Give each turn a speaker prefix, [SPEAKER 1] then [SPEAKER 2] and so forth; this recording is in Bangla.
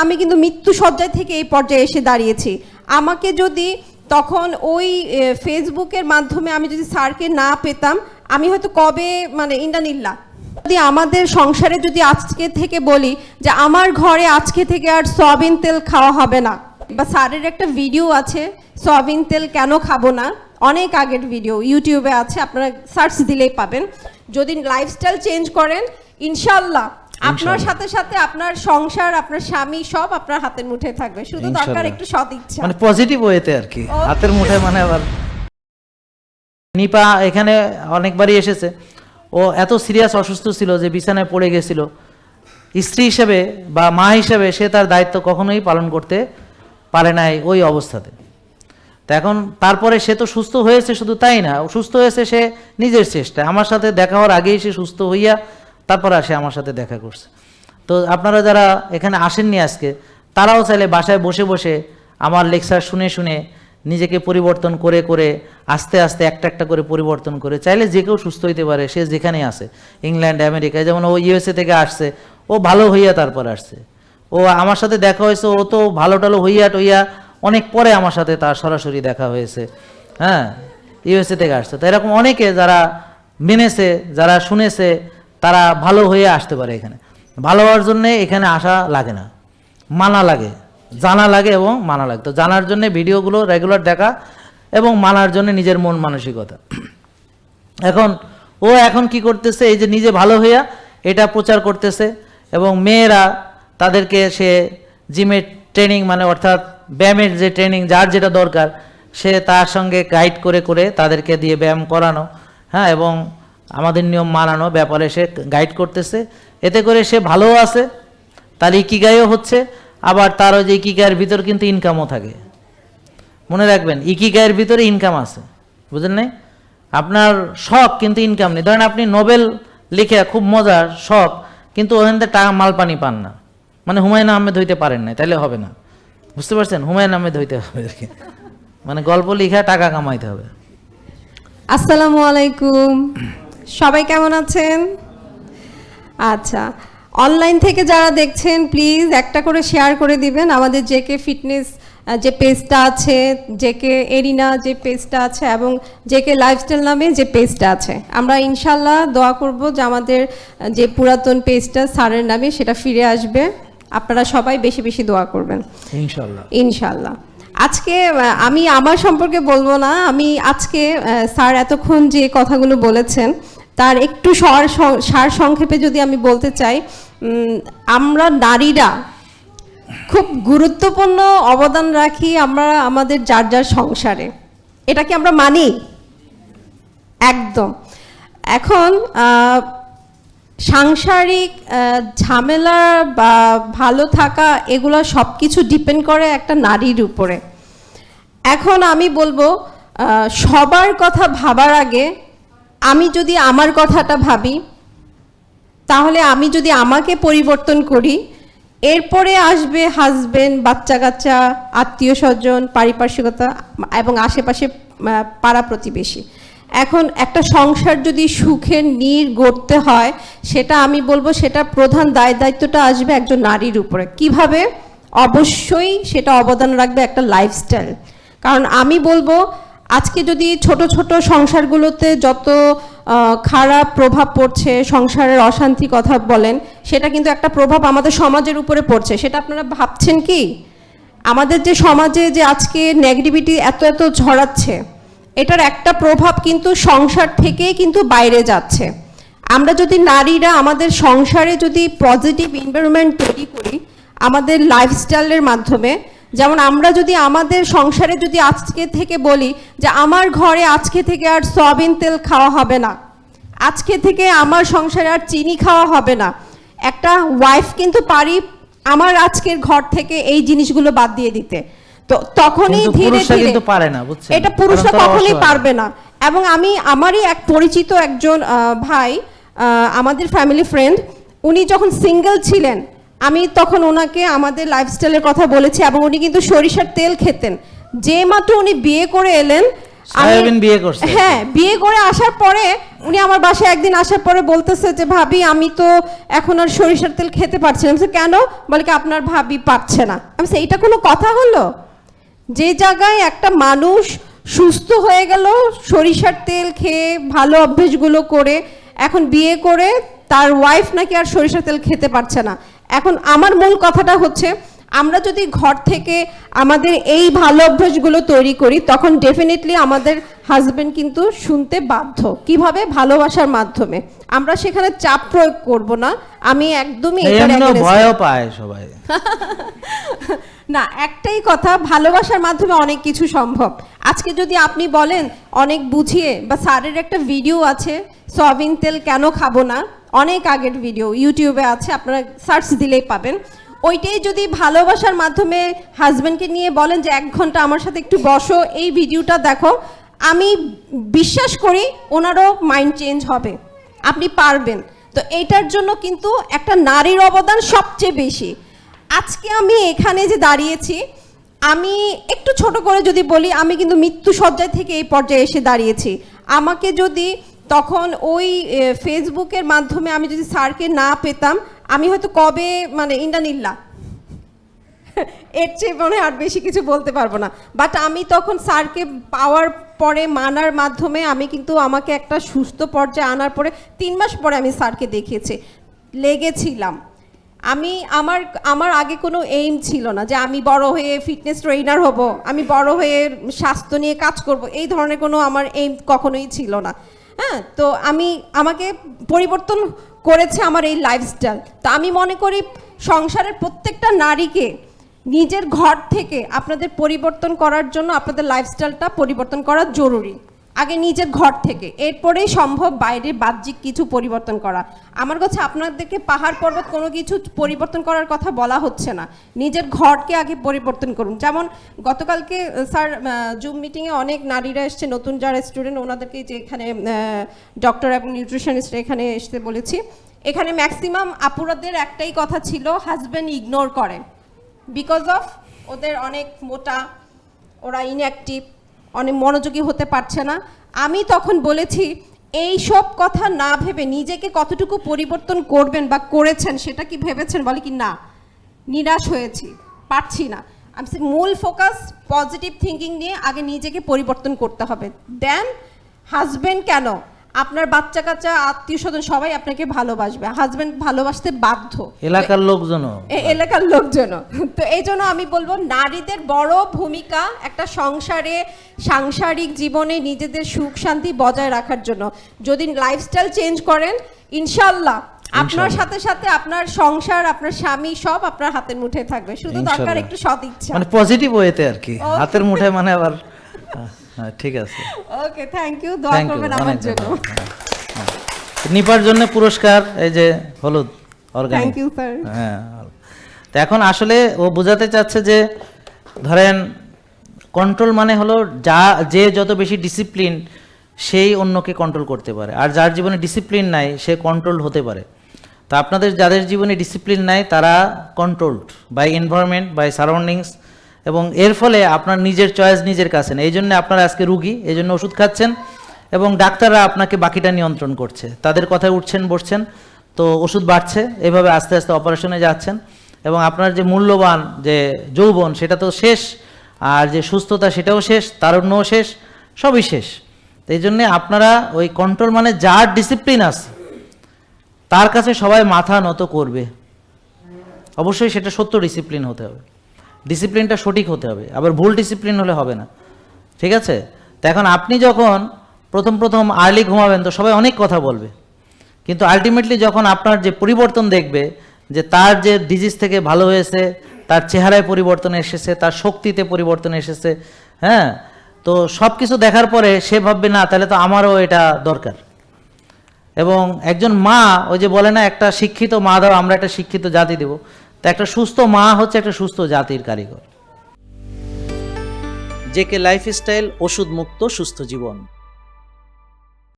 [SPEAKER 1] আমি কিন্তু মৃত্যু সজ্জায় থেকে এই পর্যায়ে এসে দাঁড়িয়েছি। আমাকে যদি তখন ওই ফেসবুকের মাধ্যমে আমি যদি স্যারকে না পেতাম, আমি হয়তো কবে মানে ইন্ডানিল্লা যদি আমাদের সংসারে যদি আজকে থেকে বলি যে আমার ঘরে আজকে থেকে আর সয়াবিন তেল খাওয়া হবে না, বা স্যারের একটা ভিডিও আছে, সয়াবিন তেল কেন খাব না, অনেক আগের ভিডিও, ইউটিউবে আছে, আপনারা সার্চ দিলেই পাবেন। যদি লাইফস্টাইল চেঞ্জ করেন, ইনশাল্লাহ আপনার সাথে সাথে আপনার সংসার আপনার স্বামী সব আপনার হাতের মুঠে থাকবে। শুধু দরকার একটু সদ ইচ্ছা
[SPEAKER 2] মানে পজিটিভ ওয়েতে আর কি হাতের মুঠে মানে আবার নিপা এখানে অনেকবারই এসেছে। ও এত সিরিয়াস অসুস্থ ছিল যে বিছানায় পড়ে গেছিল। স্ত্রী হিসেবে বা মা হিসেবে সে তার দায়িত্ব কখনোই পালন করতে পারে নাই ওই অবস্থাতে। তো এখন তারপরে সে তো সুস্থ হয়েছে শুধু তাই না সুস্থ হয়েছে সে নিজের চেষ্টায়। আমার সাথে দেখা হওয়ার আগেই সে সুস্থ হইয়া তারপর আসে আমার সাথে দেখা করছে। তো আপনারা যারা এখানে আসেননি আজকে, তারাও চাইলে বাসায় বসে বসে আমার লেকচার শুনে শুনে নিজেকে পরিবর্তন করে করে আস্তে আস্তে একটা একটা করে পরিবর্তন করে, চাইলে যে কেউ সুস্থ হইতে পারে, সে যেখানেই আসে ইংল্যান্ড, আমেরিকায়, যেমন ও ইউএসএ থেকে আসছে, ও ভালো হইয়া তারপর আসছে। ও আমার সাথে দেখা হয়েছে, ও তো ভালো টালো হইয়া টইয়া অনেক পরে আমার সাথে তার সরাসরি দেখা হয়েছে। হ্যাঁ ইউএসএ থেকে আসছে। তো এরকম অনেকে যারা মেনেছে, যারা শুনেছে তারা ভালো হয়ে আসতে পারে এখানে। ভালো হওয়ার জন্য এখানে আসা লাগে না। মানা লাগে, জানা লাগে এবং মানা লাগে। তো জানার জন্য ভিডিওগুলো রেগুলার দেখা এবং মানার জন্য নিজের মন মানসিকতা। এখন, ও এখন কি করতেছে? এই যে নিজে ভালো হইয়া এটা প্রচার করতেছে এবং মেয়েরা তাদেরকে সে জিমের ট্রেনিং মানে অর্থাৎ ব্যায়ামের যে ট্রেনিং যার যেটা দরকার, সে তার সঙ্গে গাইড করে করে তাদেরকে দিয়ে ব্যায়াম করানো হ্যাঁ এবং আমাদের নিয়ম মানানো, ব্যাপারে সে গাইড করতেছে। এতে করে সে ভালোও আছে, তার ইকিগাইও হচ্ছে, আবার তার ওই যে ইকিগাইয়ের ভিতর কিন্তু ইনকামও থাকে। মনে রাখবেন, ইকিগাইয়ের ভিতরে ইনকাম আছে, বুঝলেন নাই? আপনার শখ কিন্তু ইনকাম নেই। ধরেন আপনি নোবেল লিখে খুব মজার শখ, কিন্তু ওখান থেকে টাকা মাল পানি পান না। মানে হুমায়ুন আহমেদ হইতে পারেন না তাহলে হবে না। বুঝতে পারছেন? হুমায়ুন আহমেদ হইতে হবে আর কি। মানে গল্প লিখে টাকা কামাইতে হবে।
[SPEAKER 1] আসসালামু আলাইকুম। সবাই কেমন আছেন? আচ্ছা অনলাইন থেকে যারা দেখছেন প্লিজ একটা করে শেয়ার করে দিবেন। আমাদের জেকে ফিটনেস যে পেজটা আছে জেকে এরিনা যে পেজটা আছে এবং জেকে লাইফস্টাইল নামে যে পেজটা আছে। আমরা ইনশাল্লাহ দোয়া করব যে আমাদের যে পুরাতন পেজটা স্যারের নামে সেটা ফিরে আসবে। আপনারা সবাই বেশি বেশি দোয়া করবেন।
[SPEAKER 2] ইনশাল্লাহ।
[SPEAKER 1] ইনশাল্লাহ। আজকে আমি আমার সম্পর্কে বলব না আমি আজকে স্যার এতক্ষণ যে কথাগুলো বলেছেন তার একটু সর সার সংক্ষেপে যদি আমি বলতে চাই আমরা নারীরা খুব গুরুত্বপূর্ণ অবদান রাখি আমরা, আমাদের যার যার সংসারে। এটা কি আমরা মানি? একদম। এখন সাংসারিক ঝামেলা বা ভালো থাকা এগুলো সব কিছু ডিপেন্ড করে একটা নারীর উপরে। এখন আমি বলব সবার কথা ভাবার আগে আমি যদি আমার কথাটা ভাবি, তাহলে আমি যদি আমাকে পরিবর্তন করি, এরপরে আসবে হাজবেন্ড বাচ্চা কাচ্চা আত্মীয় স্বজন পারিপার্শ্বিকতা এবং আশেপাশে পাড়া প্রতিবেশী। এখন একটা সংসার যদি সুখের নীর গড়তে হয়, সেটা আমি বলব সেটা প্রধান দায় দায়িত্বটা আসবে একজন নারীর উপরে। কীভাবে? অবশ্যই সেটা অবদান রাখবে একটা লাইফস্টাইল কারণ আমি বলব আজকে যদি ছোট ছোট সংসারগুলোতে যত খারাপ প্রভাব পড়ছে, সংসারের অশান্তি কথা বলেন, সেটা কিন্তু একটা প্রভাব আমাদের সমাজের উপরে পড়ছে। সেটা আপনারা ভাবছেন কি? আমাদের যে সমাজে যে আজকে নেগেটিভিটি এত এত ছড়াচ্ছে, এটার একটা প্রভাব কিন্তু সংসার থেকেই কিন্তু বাইরে যাচ্ছে। আমরা যদি নারীরা আমাদের সংসারে যদি পজিটিভ এনভায়রনমেন্ট তৈরি করি, আমাদের লাইফস্টাইলের মাধ্যমে যেমন আমরা যদি আমাদের সংসারে যদি আজকে থেকে বলি যে আমার ঘরে আজকে থেকে আর সয়াবিন তেল খাওয়া হবে না আজকে থেকে আমার সংসারে আর চিনি খাওয়া হবে না একটা ওয়াইফ কিন্তু পারি আমার আজকের ঘর থেকে এই জিনিসগুলো বাদ দিয়ে দিতে। তো তখনই ধীরে ধীরে
[SPEAKER 2] পারে না,
[SPEAKER 1] এটা পুরুষরা কখনোই পারবে না। এবং আমি আমারই এক পরিচিত একজন ভাই আমাদের ফ্যামিলি ফ্রেন্ড উনি যখন সিঙ্গেল ছিলেন আমি তখন ওনাকে আমাদের লাইফস্টাইলের কথা বলেছি এবং উনি কিন্তু সরিষার তেল খেতেন। যে মাত্র উনি বিয়ে করে এলেন
[SPEAKER 2] বিয়ে করছে।
[SPEAKER 1] হ্যাঁ বিয়ে করে আসার পরে উনি আমার বাসায় একদিন আসার পরে বলতেছে যে ভাবি আমি তো এখন আর সরিষার তেল খেতে পারছি না কেন? বলে কি আপনার ভাবি পাচ্ছে না। আমি এইটা কোনো কথা হলো? যে জায়গায় একটা মানুষ সুস্থ হয়ে গেল সরিষার তেল খেয়ে ভালো অভ্যেসগুলো করে এখন বিয়ে করে তার ওয়াইফ নাকি আর সরিষার তেল খেতে পারছে না। এখন আমার মূল কথাটা হচ্ছে আমরা যদি ঘর থেকে আমাদের এই ভালো অভ্যাসগুলো তৈরি করি তখন ডেফিনেটলি আমাদের হাজবেন্ড কিন্তু শুনতে বাধ্য। কীভাবে? ভালোবাসার মাধ্যমে। আমরা সেখানে চাপ প্রয়োগ করব না। আমি একদমই
[SPEAKER 2] ভয়ও পায় সবাই।
[SPEAKER 1] না একটাই কথা ভালোবাসার মাধ্যমে অনেক কিছু সম্ভব। আজকে যদি আপনি বলেন অনেক বুঝিয়ে বা স্যারের একটা ভিডিও আছে সয়াবিন তেল কেন খাব না? অনেক আগের ভিডিও ইউটিউবে আছে, আপনারা সার্চ দিলেই পাবেন। ওইটাই যদি ভালোবাসার মাধ্যমে হাজব্যান্ডকে নিয়ে বলেন যে, এক ঘণ্টা আমার সাথে একটু বসো, এই ভিডিওটা দেখো, আমি বিশ্বাস করি ওনারও মাইন্ড চেঞ্জ হবে। আপনি পারবেন। তো এইটার জন্য কিন্তু একটা নারীর অবদান সবচেয়ে বেশি। আজকে আমি এখানে যে দাঁড়িয়েছি, আমি একটু ছোট করে যদি বলি, আমি কিন্তু মৃত্যু সজ্জায় থেকে এই পর্যায়ে এসে দাঁড়িয়েছি। আমাকে যদি তখন ওই ফেসবুকের মাধ্যমে আমি যদি স্যারকে না পেতাম, আমি হয়তো কবে মানে ইন্ডানিল্লা এর চেয়ে মনে আর বেশি কিছু বলতে পারব না। বাট আমি তখন স্যারকে পাওয়ার পরে, মানার মাধ্যমে আমি কিন্তু আমাকে একটা সুস্থ পর্যায়ে আনার পরে তিন মাস পরে আমি স্যারকে দেখিয়েছি, লেগেছিলাম। আমি, আমার আমার আগে কোনো এইম ছিল না যে আমি বড় হয়ে ফিটনেস ট্রেনার হব, আমি বড় হয়ে স্বাস্থ্য নিয়ে কাজ করব, এই ধরনের কোনো আমার এইম কখনোই ছিল না। হ্যাঁ তো আমি, আমাকে পরিবর্তন করেছে আমার এই লাইফস্টাইল তো আমি মনে করি সংসারের প্রত্যেকটা নারীকে নিজের ঘর থেকে আপনাদের পরিবর্তন করার জন্য আপনাদের লাইফস্টাইলটা পরিবর্তন করা জরুরি। আগে নিজের ঘর থেকে। এরপরেই সম্ভব বাইরে বাহ্যিক কিছু পরিবর্তন করা। আমার কাছে আপনাদেরকে পাহাড় পর্বত কোনো কিছু পরিবর্তন করার কথা বলা হচ্ছে না। নিজের ঘরকে আগে পরিবর্তন করুন। যেমন গতকালকে স্যার জুম মিটিংয়ে অনেক নারীরা এসছে, নতুন যারা স্টুডেন্ট, ওনাদেরকে যে এখানে ডক্টর এবং নিউট্রিশনিস্ট এখানে এসতে বলেছি। এখানে ম্যাক্সিমাম আপুরাদের একটাই কথা ছিল হাজব্যান্ড ইগনোর করে। বিকজ অফ ওদের অনেক মোটা, ওরা ইনঅ্যাক্টিভ অনেক মনোযোগী হতে পারছে না। আমি তখন বলেছি, এই সব কথা না ভেবে নিজেকে কতটুকু পরিবর্তন করবেন বা করেছেন সেটা কি ভেবেছেন? বলে কি, না, নিরাশ হয়েছি, পারছি না। আমি মূল ফোকাস পজিটিভ থিঙ্কিং নিয়ে আগে নিজেকে পরিবর্তন করতে হবে। দেন হাজবেন্ড কেন আপনার বাচ্চা কাচ্চা আত্মীয় স্বজন সবাই আপনাকে ভালোবাসবে। হাজবেন্ড ভালোবাসতে বাধ্য।
[SPEAKER 2] এলাকার
[SPEAKER 1] লোকজন। এলাকার লোকজন। তো এই জন্য আমি বলব নারীদের বড় ভূমিকা একটা সংসারে সাংসারিক জীবনে নিজেদের সুখ শান্তি বজায় রাখার জন্য। যদি লাইফস্টাইল চেঞ্জ করেন ইনশাল্লাহ আপনার সাথে সাথে আপনার সংসার আপনার স্বামী সব আপনার হাতের মুঠে থাকবে। শুধু দরকার একটু সৎ ইচ্ছা
[SPEAKER 2] মানে পজিটিভ ওয়েতে আর কি। হাতের মুঠে মানে আবার ঠিক আছে।
[SPEAKER 1] ওকে থ্যাংক ইউ দোয়া করবেন আমার জন্য।
[SPEAKER 2] হ্যাঁ। নিপার জন্য পুরস্কার এই যে হলুদ অর্গানিক
[SPEAKER 1] থ্যাংক ইউ স্যার
[SPEAKER 2] হ্যাঁ তো এখন আসলে ও বোঝাতে চাচ্ছে যে ধরেন কন্ট্রোল মানে হলো যা যে যত বেশি ডিসিপ্লিন সেই অন্যকে কন্ট্রোল করতে পারে। আর যার জীবনে ডিসিপ্লিন নাই সে কন্ট্রোল হতে পারে। তো আপনাদের যাদের জীবনে ডিসিপ্লিন নাই তারা controlled by environment by surroundings এবং এর ফলে আপনার নিজের চয়েস নিজের কাছে না এই জন্য আপনারা আজকে রুগী এই জন্য ওষুধ খাচ্ছেন এবং ডাক্তাররা আপনাকে বাকিটা নিয়ন্ত্রণ করছে। তাদের কথায় উঠছেন, বসছেন, তো ওষুধ বাড়ছে, এভাবে আস্তে আস্তে অপারেশনে যাচ্ছেন এবং আপনার যে মূল্যবান যে যৌবন, সেটা তো শেষ, আর যে সুস্থতা, সেটাও শেষ, তারুণ্যও শেষ, সবই শেষ। তো এই জন্যে আপনারা ওই কন্ট্রোল মানে যার ডিসিপ্লিন আছে, তার কাছে সবাই মাথা নত করবে। অবশ্যই সেটা সত্য ডিসিপ্লিন হতে হবে। ডিসিপ্লিনটা সঠিক হতে হবে। আবার ভুল ডিসিপ্লিন হলে হবে না। ঠিক আছে? তো এখন আপনি যখন প্রথম প্রথম আর্লি ঘুমাবেন, তো সবাই অনেক কথা বলবে। কিন্তু আলটিমেটলি যখন আপনার যে পরিবর্তন দেখবে, যে তার যে ডিজিজ থেকে ভালো হয়েছে, তার চেহারায় পরিবর্তন এসেছে, তার শক্তিতে পরিবর্তন এসেছে হ্যাঁ? তো সব কিছু দেখার পরে সে ভাববে, না, তাহলে তো আমারও এটা দরকার। এবং একজন মা, ওই যে বলে না, একটা শিক্ষিত মা দাও, আমরা একটা শিক্ষিত জাতি দেব। তো একটা সুস্থ মা হচ্ছে একটা সুস্থ জাতির কারিগর। জেকে লাইফস্টাইল ওষুধ মুক্ত সুস্থ জীবন।